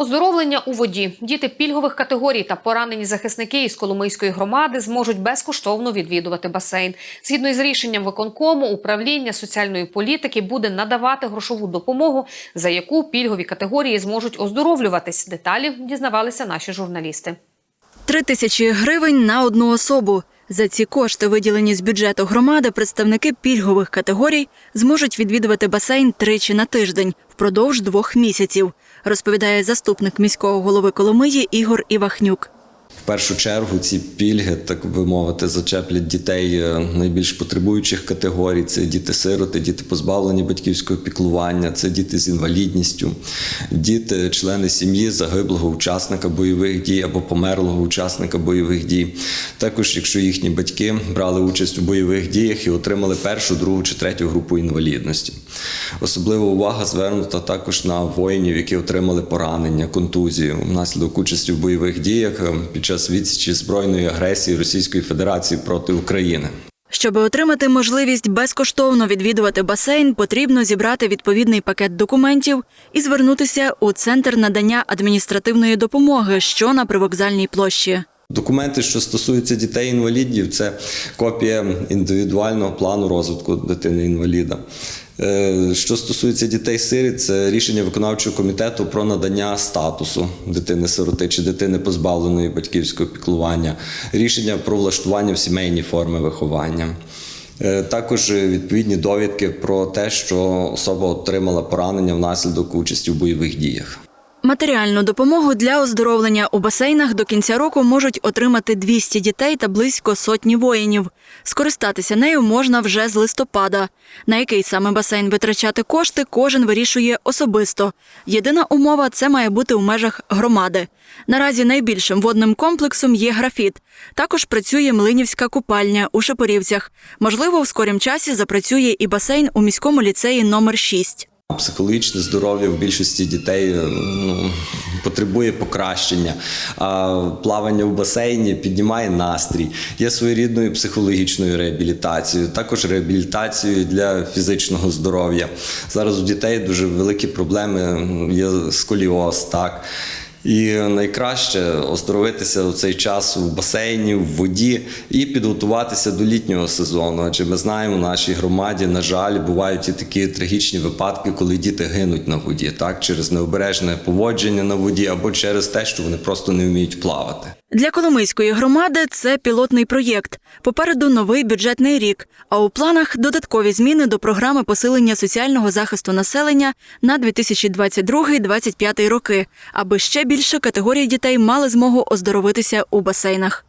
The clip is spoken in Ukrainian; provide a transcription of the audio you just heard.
Оздоровлення у воді. Діти пільгових категорій та поранені захисники із Коломийської громади зможуть безкоштовно відвідувати басейн. Згідно із рішенням виконкому, управління соціальної політики буде надавати грошову допомогу, за яку пільгові категорії зможуть оздоровлюватись. Деталі дізнавалися наші журналісти. Три тисячі гривень на одну особу. За ці кошти, виділені з бюджету громади, представники пільгових категорій зможуть відвідувати басейн тричі на тиждень впродовж двох місяців, розповідає заступник міського голови Коломиї Ігор Івахнюк. В першу чергу ці пільги, так би мовити, зачеплять дітей е, найбільш потребуючих категорій. Це діти-сироти, діти позбавлені батьківського піклування, це діти з інвалідністю, діти, члени сім'ї загиблого учасника бойових дій або померлого учасника бойових дій. Також, якщо їхні батьки брали участь у бойових діях і отримали першу, другу чи третю групу інвалідності. Особлива увага звернута також на воїнів, які отримали поранення, контузію внаслідок участі в бойових діях е, під час відсічі збройної агресії Російської Федерації проти України. Щоб отримати можливість безкоштовно відвідувати басейн, потрібно зібрати відповідний пакет документів і звернутися у центр надання адміністративної допомоги, що на привокзальній площі. Документи, що стосуються дітей-інвалідів, це копія індивідуального плану розвитку дитини-інваліда. Е, Що стосується дітей-сиріт, це рішення виконавчого комітету про надання статусу дитини-сироти чи дитини позбавленої батьківського піклування, рішення про влаштування в сімейні форми виховання. Е, Також відповідні довідки про те, що особа отримала поранення внаслідок участі в бойових діях. Матеріальну допомогу для оздоровлення у басейнах до кінця року можуть отримати 200 дітей та близько сотні воїнів. Скористатися нею можна вже з листопада. На який саме басейн витрачати кошти, кожен вирішує особисто. Єдина умова це має бути у межах громади. Наразі найбільшим водним комплексом є графіт. Також працює Млинівська купальня у Шепорівцях. Можливо, в скорім часі запрацює і басейн у міському ліцеї номер 6. Психологічне здоров'я в більшості дітей е, ну, потребує покращення. А плавання в басейні піднімає настрій, є своєрідною психологічною реабілітацією, також реабілітацією для фізичного здоров'я. Зараз у дітей дуже великі проблеми, є сколіоз, так. І найкраще оздоровитися у цей час у басейні, в воді і підготуватися до літнього сезону. Адже ми знаємо, в нашій громаді, на жаль, бувають і такі трагічні випадки, коли діти гинуть на воді, так через необережне поводження на воді або через те, що вони просто не вміють плавати. Для Коломийської громади це пілотний проєкт. Попереду новий бюджетний рік. А у планах додаткові зміни до програми посилення соціального захисту населення на 2022-2025 роки, аби ще більше категорій дітей мали змогу оздоровитися у басейнах.